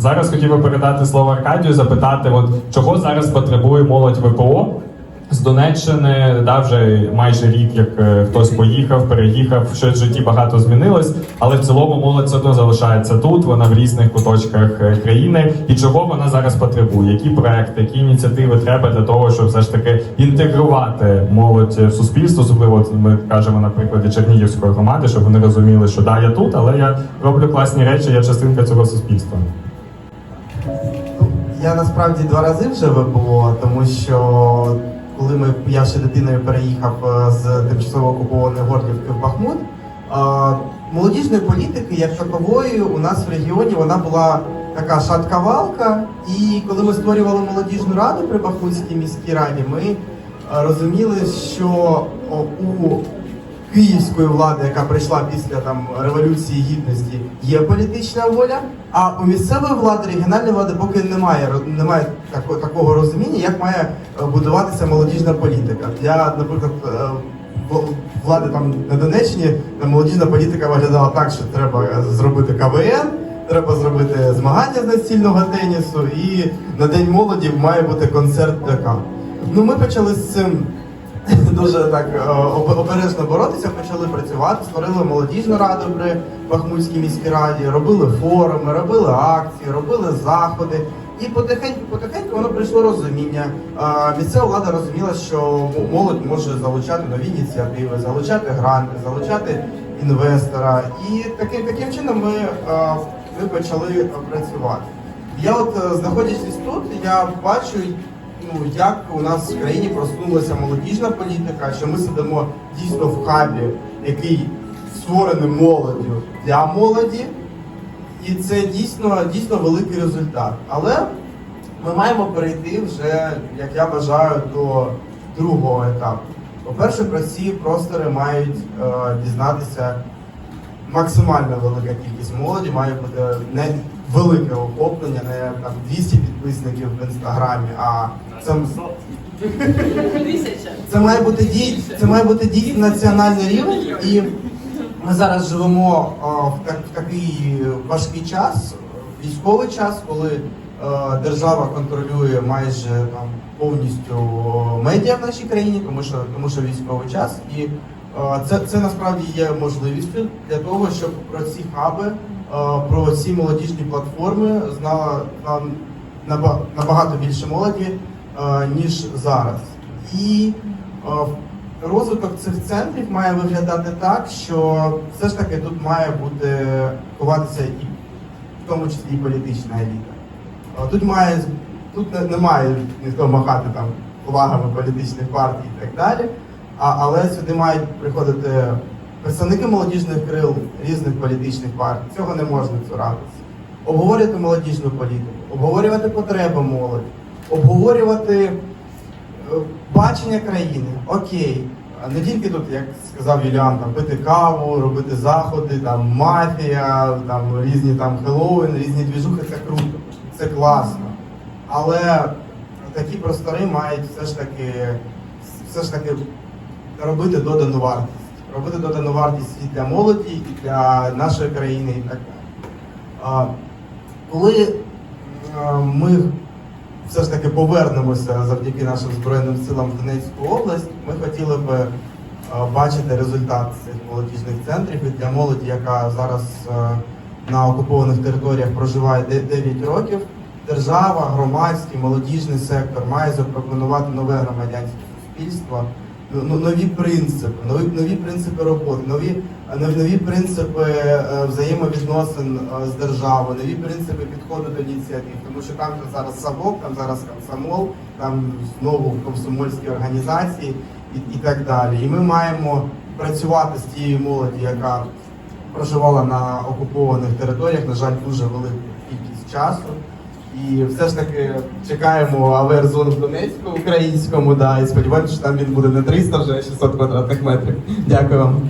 Зараз хотів би передати слово Аркадію, запитати, от чого зараз потребує молодь ВПО з Донеччини, да, вже майже рік, як е, хтось поїхав, переїхав, щось в житті багато змінилось, але в цілому молодь все одно залишається тут, вона в різних куточках е, країни. І чого вона зараз потребує? Які проекти, які ініціативи треба для того, щоб все ж таки інтегрувати молодь в суспільство, особливо ми кажемо на прикладі Чернігівської громади, щоб вони розуміли, що да, я тут, але я роблю класні речі, я частинка цього суспільства. Я насправді два рази вже ВПО, тому що коли ми я ще дитиною переїхав е, з тимчасово окупованої Горлівки в Бахмут, е, молодіжної політики як такової у нас в регіоні вона була така шатка-валка. І коли ми створювали молодіжну раду при Бахмутській міській раді, ми е, розуміли, що у київської влади, яка прийшла після там революції гідності, є політична воля. А у місцевої влади, регіональної влади, поки немає немає тако- такого розуміння, як має е, будуватися молодіжна політика. Для, наприклад, е, влади там на Донеччині молодіжна політика виглядала так, що треба зробити КВН. Треба зробити змагання з настільного тенісу, і на день молоді має бути концерт ДК. Ну ми почали з цим дуже так е, обережно боротися, почали працювати, створили молодіжну раду при Бахмутській міській раді, робили форуми, робили акції, робили заходи. І потихеньку, потихеньку воно прийшло розуміння. Місцева влада розуміла, що молодь може залучати нові ініціативи, залучати гранти, залучати інвестора. І таким таким чином ми, ми почали працювати. Я от е, знаходячись тут, я бачу ну, як у нас в країні просунулася молодіжна політика, що ми сидимо дійсно в хабі, який створений молоддю для молоді, і це дійсно, дійсно великий результат. Але ми маємо перейти вже, як я вважаю, до другого етапу. По-перше, про ці простори мають е, дізнатися максимально велика кількість молоді, має бути не велике охоплення, не там 200 підписників в інстаграмі, а це, це має бути дій, це має бути дійсно національний рівень. І ми зараз живемо а, в, такий важкий час, військовий час, коли е, держава контролює майже там повністю медіа в нашій країні, тому що тому що військовий час. І е, це, це насправді є можливістю для того, щоб про ці хаби, е, про ці молодіжні платформи знала наба- набагато більше молоді, е, ніж зараз. І е, розвиток цих центрів має виглядати так, що все ж таки тут має бути ховатися і в тому числі і політична еліта. Е, Тут має тут не, не ніхто махати там флагами політичних партій і так далі. А, але сюди мають приходити представники молодіжних крил різних політичних партій. Цього не можна цуратися. Обговорювати молодіжну політику, обговорювати потреби молоді, обговорювати е, бачення країни. Окей. Не тільки тут, як сказав Юліан, там пити каву, робити заходи, там мафія, там різні там Хеллоуін, різні двіжухи, це круто, це класно. Але такі простори мають все ж таки все ж таки робити додану вартість. Робити додану вартість і для молоді, і для нашої країни, і так далі. Коли ми все ж таки повернемося завдяки нашим Збройним силам в Донецьку область, ми хотіли би е, бачити результат цих молодіжних центрів і для молоді, яка зараз е, на окупованих територіях проживає де- 9 років. Держава, громадський, молодіжний сектор має запропонувати нове громадянське суспільство, нові принципи, нові, нові принципи роботи, нові, нові, нові принципи е, взаємовідносин е, з державою, нові принципи підходу до ініціатив. Тому що там зараз Савок, там зараз комсомол, там знову комсомольські організації і, і так далі. І ми маємо працювати з тією молоді, яка проживала на окупованих територіях, на жаль, дуже велику кількість часу. І все ж таки чекаємо АВР-зону в Донецьку українському, да, і сподіваємося, що там він буде не 300 вже, а 600 квадратних метрів. Дякую вам.